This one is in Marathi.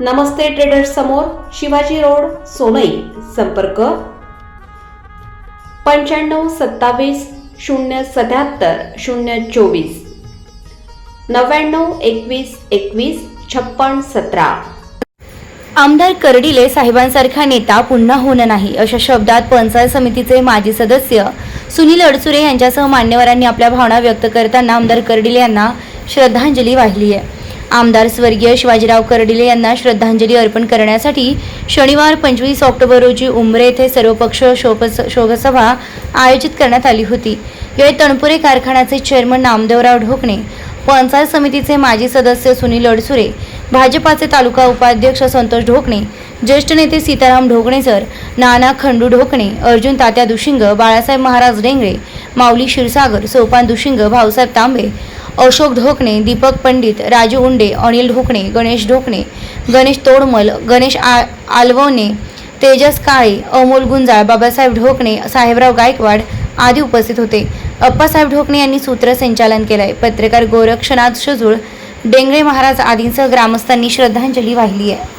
नमस्ते ट्रेडर्स समोर शिवाजी रोड सोनई संपर्क. पंच्याण्णव सत्तावीस शून्य सत्याहत्तर शून्य चोवीस. नव्याण्णव एकवीस एकवीस छप्पन सतरा. आमदार कर्डिले साहेबांसारखा नेता पुन्हा होणं नाही अशा शब्दात पंचायत समितीचे माजी सदस्य सुनील अडसुरे यांच्यासह मान्यवरांनी आपल्या भावना व्यक्त करताना आमदार कर्डिले यांना श्रद्धांजली वाहिली आहे. आमदार स्वर्गीय शिवाजीराव कर्डिले यांना श्रद्धांजली अर्पण करण्यासाठी शनिवार पंचवीस ऑक्टोबर रोजी उमरे येथे सर्वपक्ष शोक शोकसभा आयोजित करण्यात आली होती. यावेळी तणपुरे कारखान्याचे चेअरमन नामदेवराव ढोकणे पंचायत समितीचे माजी सदस्य सुनील अडसुरे भाजपाचे तालुका उपाध्यक्ष संतोष ढोकणे ज्येष्ठ नेते सीताराम ढोकणेसर नाना खंडू ढोकणे अर्जुन तात्या दुशिंग बाळासाहेब महाराज डेंगळे माऊली क्षीरसागर सोपान दुशिंग भाऊसाहेब तांबे अशोक ढोकणे दीपक पंडित राजू उंडे अनिल ढोकणे गणेश ढोकणे गणेश तोडमल गणेश आ आलवणे तेजस काळे अमोल गुंजाळ बाबासाहेब ढोकणे साहेबराव गायकवाड आदी उपस्थित होते. अप्पासाहेब ढोकणे यांनी सूत्रसंचालन केलंय. पत्रकार गोरक्षनाथ शजूळ डेंगळे महाराज आदींसह ग्रामस्थांनी श्रद्धांजली वाहिली आहे.